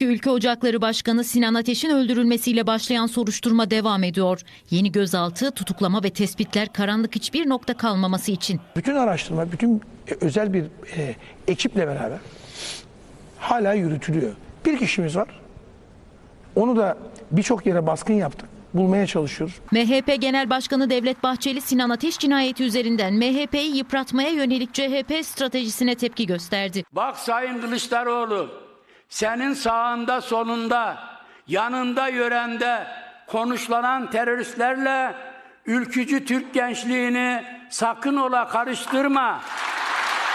Ülke Ocakları Başkanı Sinan Ateş'in öldürülmesiyle başlayan soruşturma devam ediyor. Yeni gözaltı, tutuklama ve tespitler karanlık hiçbir nokta kalmaması için. Bütün araştırma, bütün e, özel bir e, ekiple beraber hala yürütülüyor. Bir kişimiz var. Onu da birçok yere baskın yaptık. Bulmaya çalışıyoruz. MHP Genel Başkanı Devlet Bahçeli Sinan Ateş cinayeti üzerinden MHP'yi yıpratmaya yönelik CHP stratejisine tepki gösterdi. Bak Sayın Kılıçdaroğlu, senin sağında solunda, yanında yörende konuşlanan teröristlerle ülkücü Türk gençliğini sakın ola karıştırma.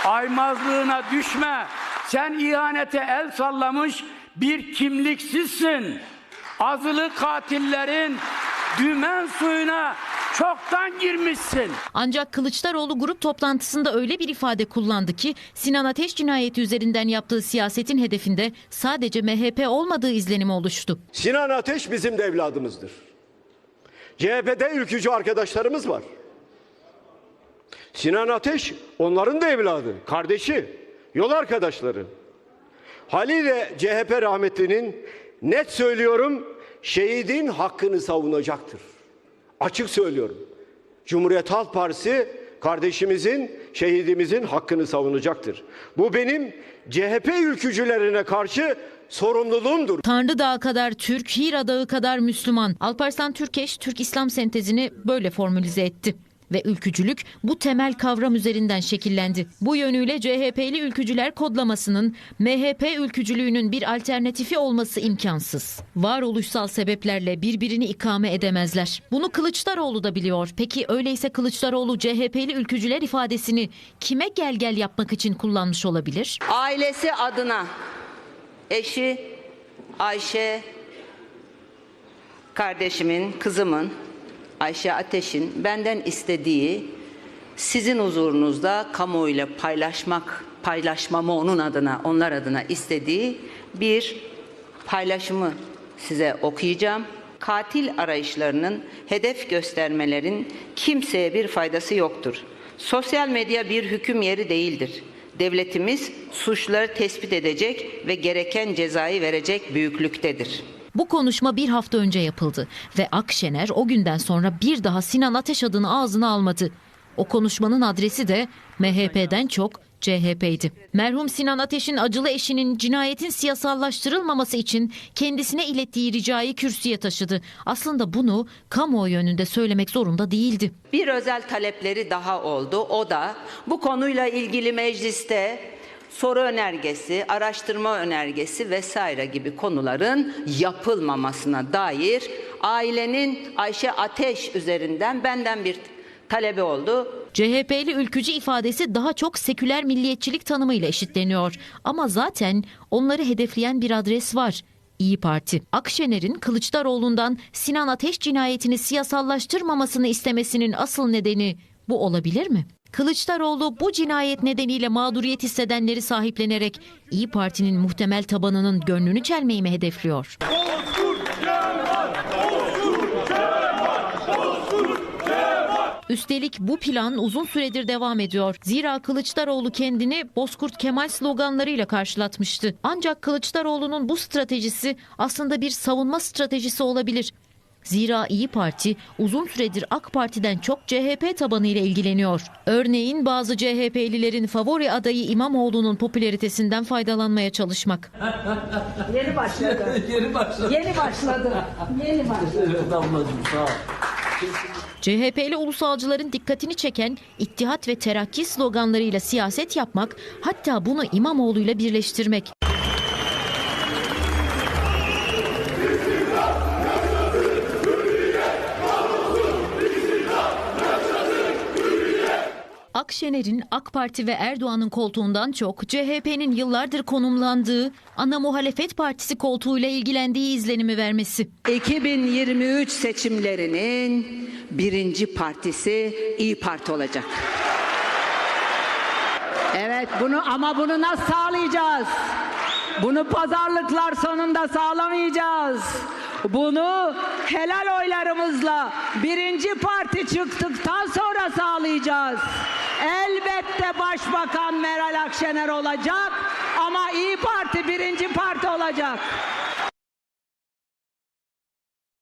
Aymazlığına düşme. Sen ihanete el sallamış bir kimliksizsin. Azılı katillerin dümen suyuna çoktan girmişsin. Ancak Kılıçdaroğlu grup toplantısında öyle bir ifade kullandı ki Sinan Ateş cinayeti üzerinden yaptığı siyasetin hedefinde sadece MHP olmadığı izlenimi oluştu. Sinan Ateş bizim de evladımızdır. CHP'de ülkücü arkadaşlarımız var. Sinan Ateş onların da evladı, kardeşi, yol arkadaşları. Haliyle CHP rahmetlinin net söylüyorum şehidin hakkını savunacaktır. Açık söylüyorum. Cumhuriyet Halk Partisi kardeşimizin, şehidimizin hakkını savunacaktır. Bu benim CHP ülkücülerine karşı sorumluluğumdur. Tanrı Dağı kadar Türk, Hira Dağı kadar Müslüman. Alparslan Türkeş, Türk İslam sentezini böyle formülize etti. Ve ülkücülük bu temel kavram üzerinden şekillendi. Bu yönüyle CHP'li ülkücüler kodlamasının MHP ülkücülüğünün bir alternatifi olması imkansız. Varoluşsal sebeplerle birbirini ikame edemezler. Bunu Kılıçdaroğlu da biliyor. Peki öyleyse Kılıçdaroğlu CHP'li ülkücüler ifadesini kime gel gel yapmak için kullanmış olabilir? ailesi adına eşi Ayşe kardeşimin, kızımın Ayşe Ateş'in benden istediği sizin huzurunuzda kamuoyuyla paylaşmak, paylaşmamı onun adına, onlar adına istediği bir paylaşımı size okuyacağım. Katil arayışlarının, hedef göstermelerin kimseye bir faydası yoktur. Sosyal medya bir hüküm yeri değildir. Devletimiz suçları tespit edecek ve gereken cezayı verecek büyüklüktedir. Bu konuşma bir hafta önce yapıldı ve Akşener o günden sonra bir daha Sinan Ateş adını ağzına almadı. O konuşmanın adresi de MHP'den çok CHP'ydi. Merhum Sinan Ateş'in acılı eşinin cinayetin siyasallaştırılmaması için kendisine ilettiği ricayı kürsüye taşıdı. Aslında bunu kamuoyu önünde söylemek zorunda değildi. Bir özel talepleri daha oldu. O da bu konuyla ilgili mecliste soru önergesi, araştırma önergesi vesaire gibi konuların yapılmamasına dair ailenin Ayşe Ateş üzerinden benden bir talebi oldu. CHP'li ülkücü ifadesi daha çok seküler milliyetçilik tanımıyla eşitleniyor. Ama zaten onları hedefleyen bir adres var. İyi Parti. Akşener'in Kılıçdaroğlu'ndan Sinan Ateş cinayetini siyasallaştırmamasını istemesinin asıl nedeni bu olabilir mi? Kılıçdaroğlu bu cinayet nedeniyle mağduriyet hissedenleri sahiplenerek İyi Parti'nin muhtemel tabanının gönlünü çelmeyi mi hedefliyor? Üstelik bu plan uzun süredir devam ediyor. Zira Kılıçdaroğlu kendini Bozkurt Kemal sloganlarıyla karşılatmıştı. Ancak Kılıçdaroğlu'nun bu stratejisi aslında bir savunma stratejisi olabilir. Zira İyi Parti uzun süredir AK Parti'den çok CHP tabanı ile ilgileniyor. Örneğin bazı CHP'lilerin favori adayı İmamoğlu'nun popülaritesinden faydalanmaya çalışmak. Yeni başladı. Yeni başladı. Yeni başladı. Yeni başladı. Evet ablacığım sağ ol. CHP'li ulusalcıların dikkatini çeken İttihat ve Terakki sloganlarıyla siyaset yapmak, hatta bunu İmamoğlu'yla birleştirmek. Akşener'in AK Parti ve Erdoğan'ın koltuğundan çok CHP'nin yıllardır konumlandığı ana muhalefet partisi koltuğuyla ilgilendiği izlenimi vermesi. 2023 seçimlerinin birinci partisi İyi Parti olacak. Evet bunu ama bunu nasıl sağlayacağız? Bunu pazarlıklar sonunda sağlamayacağız. Bunu helal oylarımızla birinci parti çıktıktan sonra sağlayacağız. Elbette Başbakan Meral Akşener olacak. Ama İyi Parti birinci parti olacak.